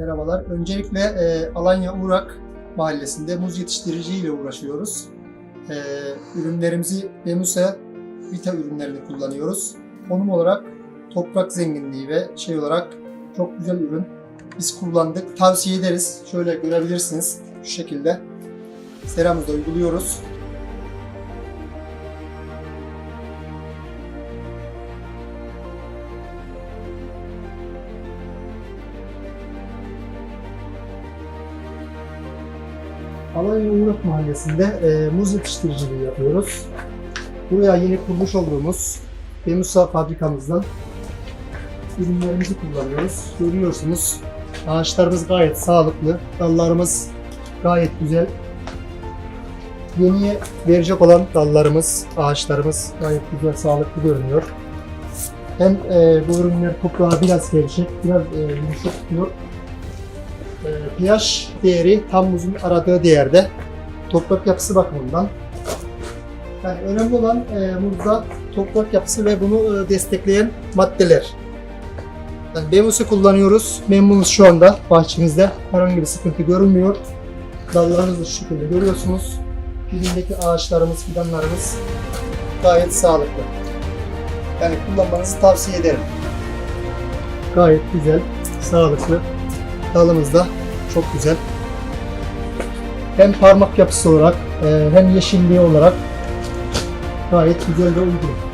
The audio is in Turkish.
Merhabalar. Öncelikle e, Alanya Uğrak Mahallesi'nde muz yetiştiriciyle uğraşıyoruz. E, ürünlerimizi Bemusa Vita ürünlerini kullanıyoruz. Konum olarak toprak zenginliği ve şey olarak çok güzel ürün. Biz kullandık. Tavsiye ederiz. Şöyle görebilirsiniz. Şu şekilde. Seramızda uyguluyoruz. Alanya Uğrak Mahallesi'nde e, muz yetiştiriciliği yapıyoruz. Buraya yeni kurmuş olduğumuz Bemusa fabrikamızdan ürünlerimizi kullanıyoruz. Görüyorsunuz ağaçlarımız gayet sağlıklı, dallarımız gayet güzel. Yeniye verecek olan dallarımız, ağaçlarımız gayet güzel, sağlıklı görünüyor. Hem e, bu ürünler toprağa biraz gevşek, biraz e, yumuşak tutuyor. E, pH değeri tam muzun aradığı değerde. Toprak yapısı bakımından. Yani önemli olan e, muzda toprak yapısı ve bunu e, destekleyen maddeler. Yani Bemus'u kullanıyoruz. Memnunuz şu anda bahçemizde. Herhangi bir sıkıntı görünmüyor. Dallarımızı şu şekilde görüyorsunuz. Dibindeki ağaçlarımız, fidanlarımız gayet sağlıklı. Yani kullanmanızı tavsiye ederim. Gayet güzel, sağlıklı. Dalımız da çok güzel. Hem parmak yapısı olarak e, hem yeşilliği olarak gayet güzel ve uygun.